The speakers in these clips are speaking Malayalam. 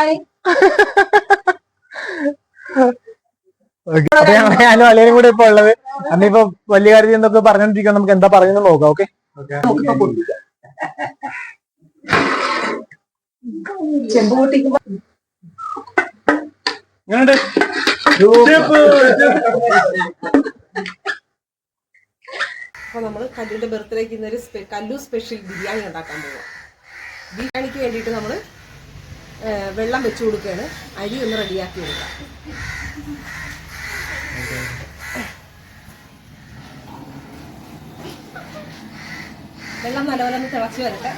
ഹായ് അപ്പൊ ഞങ്ങൾ ഞാനും അളിയനും കൂടെ ഇപ്പൊ ഉള്ളത്. അന്ന് ഇപ്പൊ വലിയ കാര്യത്തിൽ എന്തൊക്കെ പറഞ്ഞോണ്ടിരിക്കാൻ നമുക്ക് എന്താ പറയുന്നത് നോക്കാം ഓക്കെ ചെമ്പ് പൊട്ടിക്കുമ്പോ അപ്പൊ നമ്മൾ കല്ലുവിന്റെ ബർത്ത്ഡേക്ക് ഇന്നൊരു സ്പെ- കല്ലു സ്പെഷ്യൽ ബിരിയാണി ഉണ്ടാക്കാൻ പോവാം. ബിരിയാണിക്ക് വേണ്ടിയിട്ട് നമ്മൾ ഏ, വെള്ളം വെച്ചു കൊടുക്കുകയാണ്. അരി ഒന്ന് റെഡിയാക്കി കൊടുക്കാം വെള്ളം നല്ലപോലെ ഒന്ന് തിളച്ച് വരട്ടെ.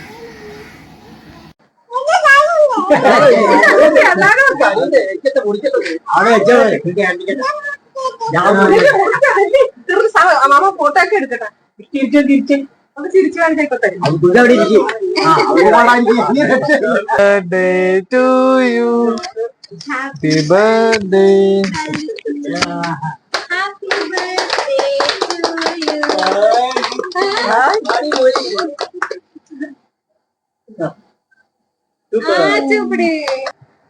മാമ ഫോട്ടോ ഒക്കെ എടുക്കട്ടെ ചിരിച്ചു കാണിച്ചേക്കട്ടെ birthday to you happy birthday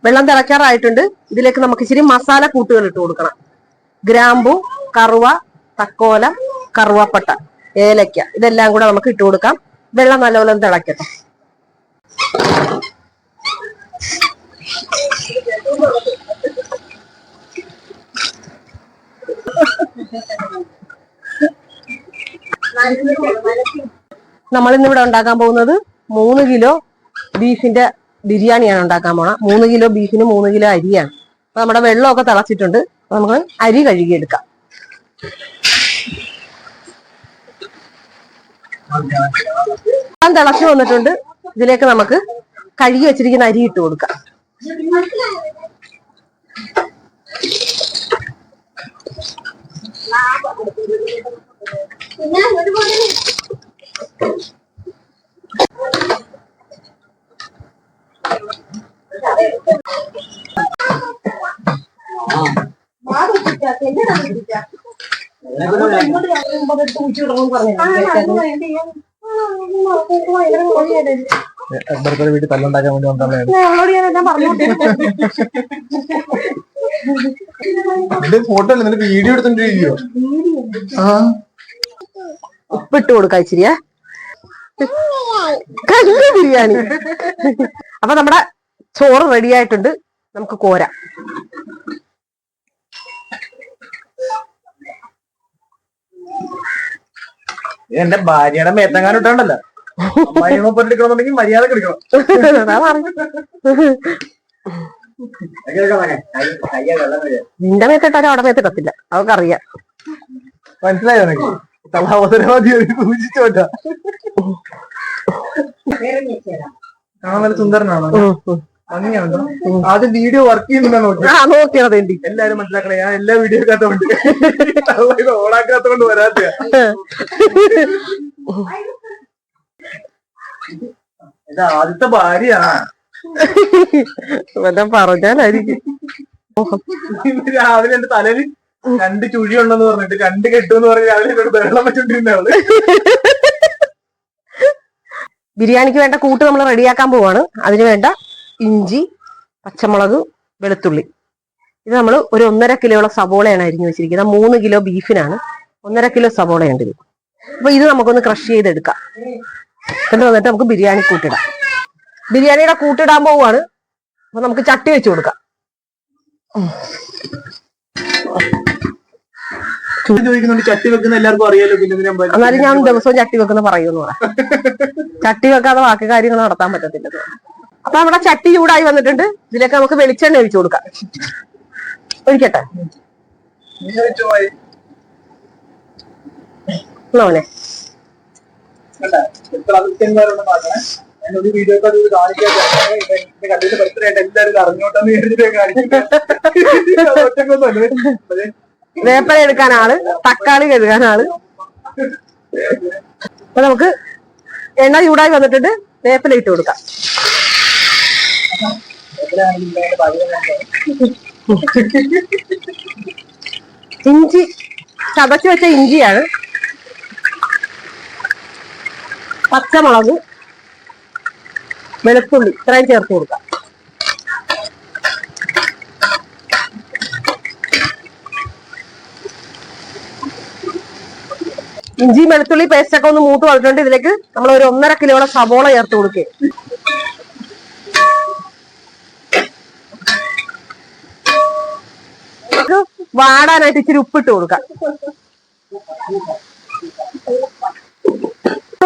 വെള്ളം തിളക്കാറായിട്ടുണ്ട് ഇതിലേക്ക് നമുക്ക് ഇച്ചിരി മസാല കൂട്ടുകൾ ഇട്ട് കൊടുക്കണം. ഗ്രാമ്പു കറുവ തക്കോല കറുവപ്പട്ട. ഏലക്ക. ഇതെല്ലാം കൂടെ നമുക്ക് ഇട്ട് കൊടുക്കാം. വെള്ളം നല്ലപോലെ തിളക്കട്ടെ. നമ്മൾ ഇന്ന് ഇവിടെ ഉണ്ടാക്കാൻ പോകുന്നത് മൂന്ന് കിലോ ബീഫിന്റെ ബിരിയാണിയാണ് ഉണ്ടാക്കാൻ പോണ. മൂന്ന് കിലോ ബീഫിന് മൂന്ന് കിലോ അരിയാണ്. അപ്പൊ നമ്മുടെ വെള്ളമൊക്കെ തിളച്ചിട്ടുണ്ട്. അപ്പൊ നമുക്ക് അരി കഴുകിയെടുക്കാം. വെള്ളം തിളച്ചു വന്നിട്ടുണ്ട്. ഇതിലേക്ക് നമുക്ക് കഴുകി വെച്ചിരിക്കുന്ന അരി ഇട്ട് കൊടുക്കാം. ബർക്കർ വീട്ടിൽ തല്ലുണ്ടാക്കാൻ വേണ്ടി വന്നതാണ്. ഫോട്ടോ അല്ല? വീഡിയോ. എടുത്തോണ്ടിരിക്കോ ആ ഉപ്പിട്ട് കൊടുക്ക ഇച്ചിരിയാ കല്ല് ബിരിയാണി. അപ്പൊ നമ്മുടെ ചോറ് റെഡി ആയിട്ടുണ്ട്. നമുക്ക് കോരാം. എന്റെ ഭാര്യയുടെ മേത്തങ്ങാനും ഇട്ടാണ്ടല്ലോ. എടുക്കണമെന്നുണ്ടെങ്കിൽ മര്യാദ എടുക്കണം. നിന്റെ മേത്തിട്ടാലും അവിടെ മേത്തിട്ടത്തില്ല അവർക്കറിയാം. മനസ്സിലായോ നിനക്ക്? സഹോദരവാദി സൂചിച്ചോട്ട കാണാൻ നല്ല സുന്ദരനാണോ? ഭംഗിയാണോ ആദ്യം വീഡിയോ വർക്ക് ചെയ്യുന്നുണ്ടോ നോക്കി. ആ നോക്കിയത് വേണ്ടി എല്ലാരും മനസ്സിലാക്കണേ ഞാൻ എല്ലാ വീഡിയോ കാത്തോണ്ട് ഓണാക്കാത്തോണ്ട് വരാത്ത ഇത് ആദ്യത്തെ ഭാര്യയാണ് വല്ലതും പറഞ്ഞാലായിരിക്കും. രാവിലെ എന്റെ തലയിൽ രണ്ട് ചുഴി ഉണ്ടെന്ന് പറഞ്ഞിട്ട് രണ്ട് കെട്ടുമെന്ന് പറഞ്ഞ് രാവിലെ എന്നോട് വെള്ളം വെച്ചോണ്ടിരുന്നവൾ ബിരിയാണിക്ക് വേണ്ട കൂട്ട് നമ്മൾ റെഡിയാക്കാൻ പോവാണ്. അതിന് വേണ്ട ഇഞ്ചി പച്ചമുളക് വെളുത്തുള്ളി. ഇത് നമ്മൾ ഒരു ഒന്നര കിലോയുള്ള സവോളയാണ് അരിഞ്ഞു വെച്ചിരിക്കുന്നത്. മൂന്ന് കിലോ ബീഫിനാണ്. ഒന്നര കിലോ സവോളയുണ്ട് ഇത് അപ്പൊ ഇത് നമുക്കൊന്ന് ക്രഷ് ചെയ്തെടുക്കാം. എന്നിട്ട് വന്നിട്ട് നമുക്ക് ബിരിയാണി കൂട്ടിടാം. ബിരിയാണിയുടെ കൂട്ടിടാൻ പോവുകയാണ്. അപ്പൊ നമുക്ക് ചട്ടി വെച്ച് കൊടുക്കാം. ചട്ടി വെക്കുന്ന എല്ലാവർക്കും അറിയാലോ പിന്നെ എന്നാലും ഞാൻ ദിവസവും ചട്ടി വെക്കുന്ന പറയൂന്ന് പറ ചട്ടി വെക്കാതെ ബാക്കി കാര്യങ്ങൾ നടത്താൻ പറ്റത്തില്ല അപ്പൊ നമ്മുടെ ചട്ടി ചൂടായി വന്നിട്ടുണ്ട്. ഇതിലേക്ക് നമുക്ക് വെളിച്ചെണ്ണ ഒഴിച്ചു കൊടുക്കാം. ഒഴിക്കട്ടെ? മോനെ? വേപ്പല എടുക്കാൻ ആൾ തക്കാളി കഴുകാൻ ആൾ. അപ്പൊ നമുക്ക് എണ്ണ ചൂടായി വന്നിട്ടുണ്ട്. വേപ്പല ഇട്ട് കൊടുക്കാം. ഇഞ്ചി ചതച്ച് വെച്ച ഇഞ്ചിയാണ്. പച്ചമുളക് വെളുത്തുള്ളി ഇത്രയും ചേർത്ത് കൊടുക്കാം. ഇഞ്ചി വെളുത്തുള്ളി പേസ്റ്റ് ഒന്ന് മൂത്ത് വന്നിട്ടുണ്ട് ഇതിലേക്ക് നമ്മൾ ഒരു ഒന്നര കിലോയുടെ സവോള ചേർത്ത് കൊടുക്കുക. നമുക്ക് വാടാനായിട്ട് ഇച്ചിരി ഉപ്പിട്ട് കൊടുക്കാം.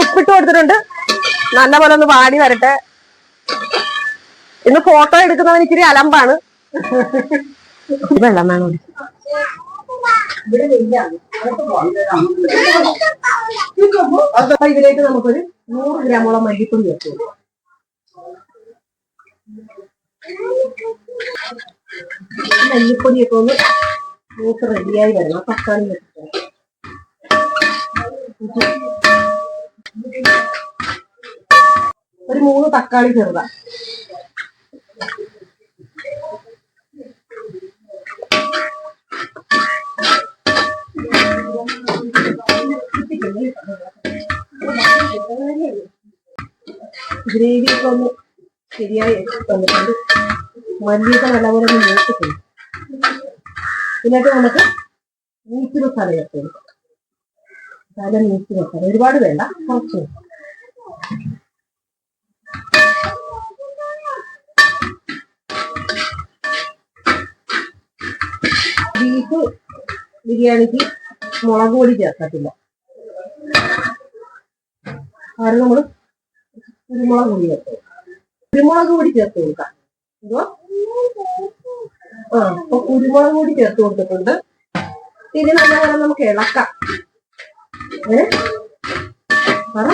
ഉപ്പിട്ട് കൊടുത്തിട്ടുണ്ട്. നല്ലപോലെ ഒന്ന് വാടി വരട്ടെ. ഇന്ന് ഫോട്ടോ എടുക്കുന്നവന് ഇച്ചിരി അലമ്പാണ്. വെള്ളം വേണം. ഇതിലേക്ക് നമുക്കൊരു നൂറ് ഗ്രാമോളം മല്ലിപ്പൊടി വെച്ചു മല്ലിപ്പൊടിയൊക്കെ ഒന്ന് മൂത്ത് റെഡിയായി വരണം തക്കാളി ഒരു മൂന്ന് തക്കാളി ചെറുത. ഗ്രേവി ഒക്കെ ഒന്ന് ശരിയായി വന്നിട്ടുണ്ട്. മല്ലിയൊക്കെ നല്ലപോലെ ഒന്ന് മൂത്തിട്ടുണ്ട് ഇതിനകത്ത് നമുക്ക് മീറ്റ് മസാല ചേർത്ത് കൊടുക്കാം നല്ല മീറ്റ് മസാല ഒരുപാട് വേണ്ട. കുറച്ച്. ബീഫ് ബിരിയാണിക്ക് മുളക് പൊടി ചേർക്കത്തില്ല. കാരണം നമ്മൾ കുരുമുളക് പൊടി ചേർത്ത്. കുരുമുളക് പൊടി ചേർത്ത് കൊടുക്കാം. ആ അപ്പൊ കുരുമുളക് കൂടി ചേർത്ത് കൊടുത്തിട്ടുണ്ട്. ഇത് നല്ലപോലെ നമുക്ക് ഇളക്കാം. ഏ? പറ.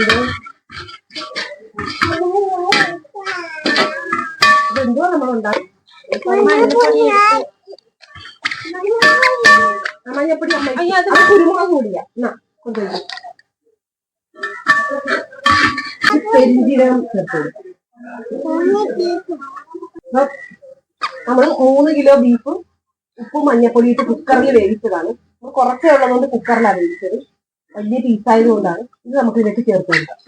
ഇത്. ഇതെന്തോ നമ്മൾ ഉണ്ടാക്കി. മഞ്ഞപ്പൊടി അമ്മ അത് കുരുമുളക് പൊടിയാ എന്നാ കൊണ്ടുപോയി പെരിഞ്ചീരകം ചേർത്ത് കൊടുക്കാം. നമ്മൾ മൂന്ന് കിലോ ബീഫും ഉപ്പും മഞ്ഞപ്പൊടി ഇട്ട് കുക്കറിൽ വേവിച്ചതാണ്. നമ്മൾ കുറച്ചേ ഉള്ളതുകൊണ്ട് കുക്കറിലാണ് വേവിച്ചത്. വലിയ പീസായത് കൊണ്ടാണ് ഇത് നമുക്ക് ഇതിലേക്ക് ചേർത്ത് കൊടുക്കാം.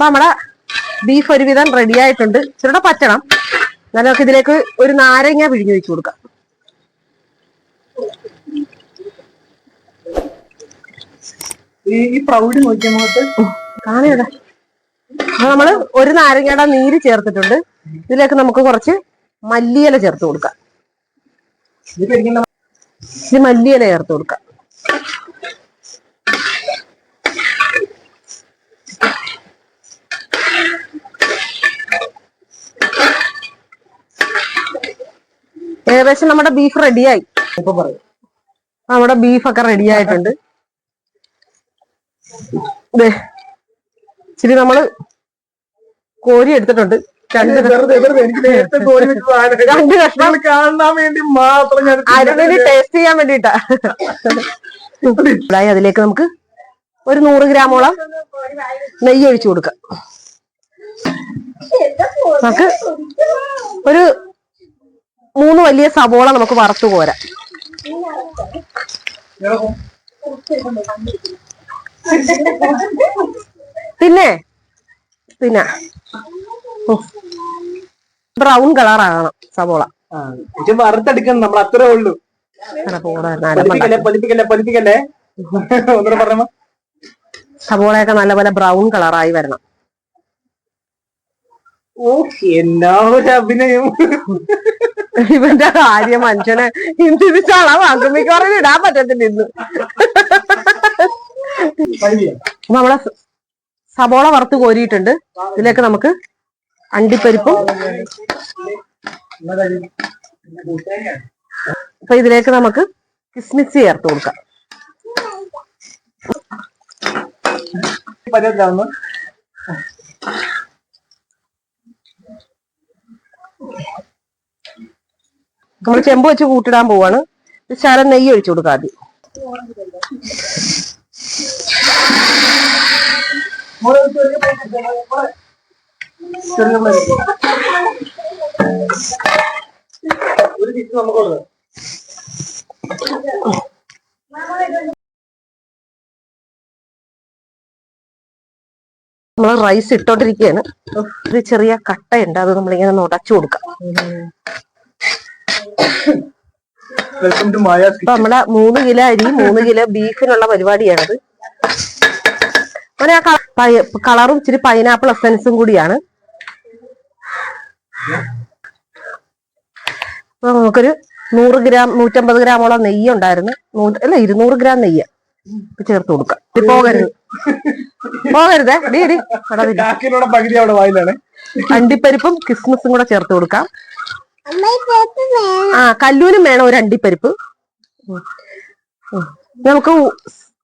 നമ്മുടെ ബീഫ് ഒരുവിധം റെഡി ആയിട്ടുണ്ട്. ചെറുടെ പറ്റണം. എന്നാലും നമുക്ക് ഇതിലേക്ക് ഒരു നാരങ്ങ പിഴിഞ്ഞു വെച്ചു കൊടുക്കാം. ഈ പ്രൗഢി നോക്കിയാൽ നമുക്ക് നമ്മൾ ഒരു നാരങ്ങയുടെ നീര് ചേർത്തിട്ടുണ്ട്. ഇതിലേക്ക് നമുക്ക് കുറച്ച് മല്ലിയില ചേർത്ത് കൊടുക്കാം. ഇത് മല്ലിയില ചേർത്ത് കൊടുക്കാം. ഏകദേശം നമ്മുടെ ബീഫ് റെഡിയായി നമ്മുടെ ബീഫൊക്കെ റെഡി ആയിട്ടുണ്ട്. ഇച്ചിരി നമ്മൾ കോരി എടുത്തിട്ടുണ്ട്. രണ്ട് കഷ്ണം- കോരി കാണാൻ വേണ്ടി മാത്രം ഞാൻ അരുണിന് ടേസ്റ്റ് ചെയ്യാൻ വേണ്ടിട്ടാ അതിലേക്ക് നമുക്ക് ഒരു നൂറ് ഗ്രാമോളം നെയ്യ് ഒഴിച്ചു കൊടുക്കാം. നമുക്ക് ഒരു മൂന്ന് വലിയ സവോള നമുക്ക് വറുത്തു പോരാ പിന്നെ പിന്നെ ബ്രൗൺ കളർ ആകണം സവോള. ഇത് വറുത്തെടുക്കണം നമ്മൾ അത്രേ ഉള്ളൂ. സവോളയൊക്കെ നല്ലപോലെ ബ്രൗൺ കളറായി വരണം. ഓ എന്നാ ഒരു അഭിനയം. ഇവന്റെ കാര്യം മനുഷ്യനെ ഇന്ത്യയ്ക്ക് ചളവാക്കും മിക്കവാറും ഇടാൻ പറ്റത്തില്ല ഇന്ന്. നമ്മളെ സബോള വറുത്ത് കോരിയിട്ടുണ്ട്. ഇതിലേക്ക് നമുക്ക് അണ്ടിപ്പരിപ്പും അപ്പൊ ഇതിലേക്ക് നമുക്ക് കിസ്മിസ് ചേർത്ത് കൊടുക്കാം. നമ്മൾ ചെമ്പ് വെച്ച് കൂട്ടിടാൻ പോവാണ്. ശരം നെയ്യ് ഒഴിച്ചു കൊടുക്കാം ആദ്യം. ചെറിയ. ഒരു നമ്മൾ റൈസ് ഇട്ടോണ്ടിരിക്കുകയാണ് ഒരു ചെറിയ കട്ടയുണ്ട്. അത് നമ്മളിങ്ങനെ ഉടച്ചു കൊടുക്കാം. അപ്പൊ നമ്മളെ മൂന്ന് കിലോ അരി മൂന്ന് കിലോ ബീഫിനുള്ള പരിപാടിയാണത്. അങ്ങനെ ആ കളറും ഇച്ചിരി പൈനാപ്പിൾ എസൻസും കൂടിയാണ്. നമുക്കൊരു നൂറ് ഗ്രാം നൂറ്റമ്പത് ഗ്രാമോളം നെയ്യ് ഉണ്ടായിരുന്നു. അല്ല ഇരുന്നൂറ് ഗ്രാം നെയ്യ്. ചേർത്ത് കൊടുക്കാം. പോകരുത്. പോകരുതേ. ഡി ഡി അവിടെ വരൂ. കാക്കിലൂടെ പകുതി അവിടെ വായിലാണ്. അണ്ടിപ്പരിപ്പും ക്രിസ്മസും കൂടെ ചേർത്ത് കൊടുക്കാം. ആ കല്ലൂരും വേണം ഒരു അണ്ടിപ്പരിപ്പ്. നമുക്ക്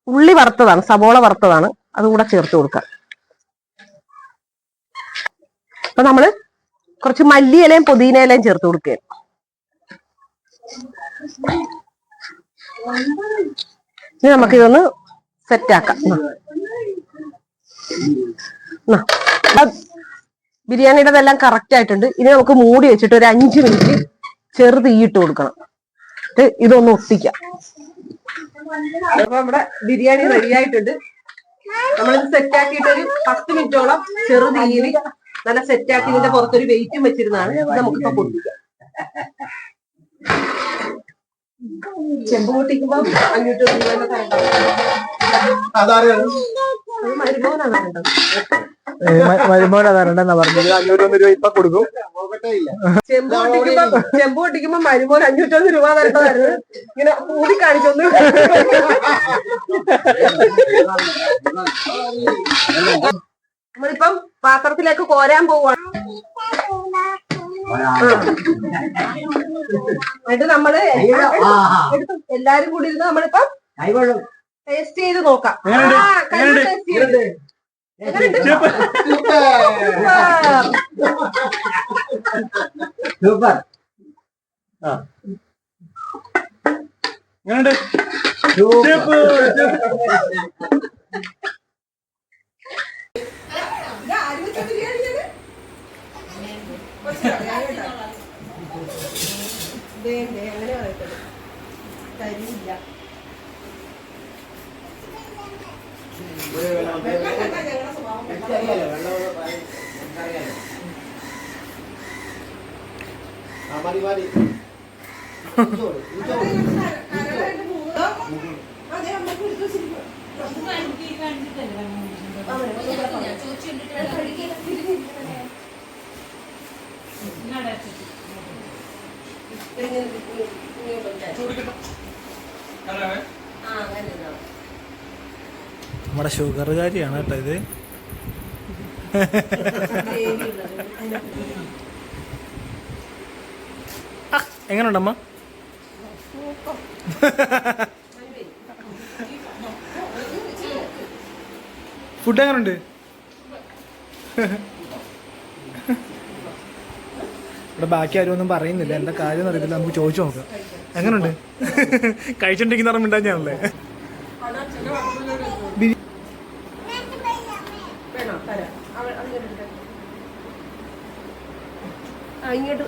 ഉള്ളി വറുത്തതാണ് സവോള വറുത്തതാണ്. അതും കൂടെ ചേർത്ത് കൊടുക്കുക അപ്പൊ നമ്മൾ കുറച്ച് മല്ലി ഇലയും പുതിന ഇലയും ചേർത്ത് കൊടുക്കുക ഇനി നമുക്കിതൊന്ന് സെറ്റാക്കാം ബിരിയാണിയുടെതെല്ലാം കറക്റ്റ് ആയിട്ടുണ്ട്. ഇനി നമുക്ക് മൂടി വെച്ചിട്ട് ഒരു അഞ്ച് മിനിറ്റ് ചെറു തീയിട്ട് കൊടുക്കണം. ഇതൊന്ന് ഒട്ടിക്കാം. അപ്പൊ നമ്മുടെ ബിരിയാണി റെഡി ആയിട്ടുണ്ട്. നമ്മളിത് സെറ്റ് ആക്കിയിട്ട് ഒരു പത്ത് മിനിറ്റോളം ചെറു തീയിൽ നല്ല സെറ്റ് ആക്കി ഇതിന്റെ പുറത്തൊരു വെയിറ്റും വെച്ചിരുന്നാണ് നമുക്കിപ്പോ പൊട്ടിക്കാം ചെമ്പ് പൊട്ടിക്കുമ്പോ അഞ്ഞൂറ്റി മരുമോൻ അതാരണ്ടെന്നാ പറഞ്ഞത്. അഞ്ഞൂറ്റൊന്ന് രൂപ ഇപ്പൊ കൊടുക്കും. ചെമ്പ് പൊട്ടിക്കുമ്പോ ചെമ്പ് പൊട്ടിക്കുമ്പോ മരുമോൻ അഞ്ഞൂറ്റൊന്ന് രൂപ തരേണ്ടതായിരുന്നു ഇങ്ങനെ കൂടി കാണിച്ചൊന്ന് നമ്മളിപ്പം പാത്രത്തിലേക്ക് കോരാൻ പോവാണ് എന്നിട്ട് നമ്മൾ എടുത്ത് എല്ലാരും കൂടി ഇരുന്ന് നമ്മളിപ്പം ടേസ്റ്റ് ചെയ്ത് നോക്കാം? സൂപ്പർ. എങ്ങനെയുണ്ട്? വെച്ച ബിരിയാണിയാണ്? കുറച്ച് കളയാൻ കേട്ടോ. ദേ, ദേ, അങ്ങനെ പറയത്തുള്ളൂ. തരില്ല. വെള്ളം കണ്ടാ ഞങ്ങളുടെ സ്വഭാവം മനസ്സിലാവും. കരടായിട്ട് പോവുക. അതെ, അമ്മയ്ക്ക് എടുത്ത് വെച്ചിരിക്കുവാ. ഇങ്ങനെ ഇങ്ങനെ ഇങ്ങനെ ആ, അങ്ങനെ ഇരുന്നോ. നമ്മുടെ ഷുഗറുകാരിയാണ് കേട്ടോ ഇത്. എങ്ങനെയുണ്ടമ്മ ഫുഡ് എങ്ങനെയുണ്ട് ഇവിടെ ബാക്കി ആരും ഒന്നും പറയുന്നില്ല. എന്താ കാര്യം അറിയത്തില്ല. നമുക്ക് ചോദിച്ചു നോക്കാം. എങ്ങനെയുണ്ട് കഴിച്ചിട്ടുണ്ടെങ്കിൽ പറഞ്ഞാൽ ഞാനല്ലേ വേണോ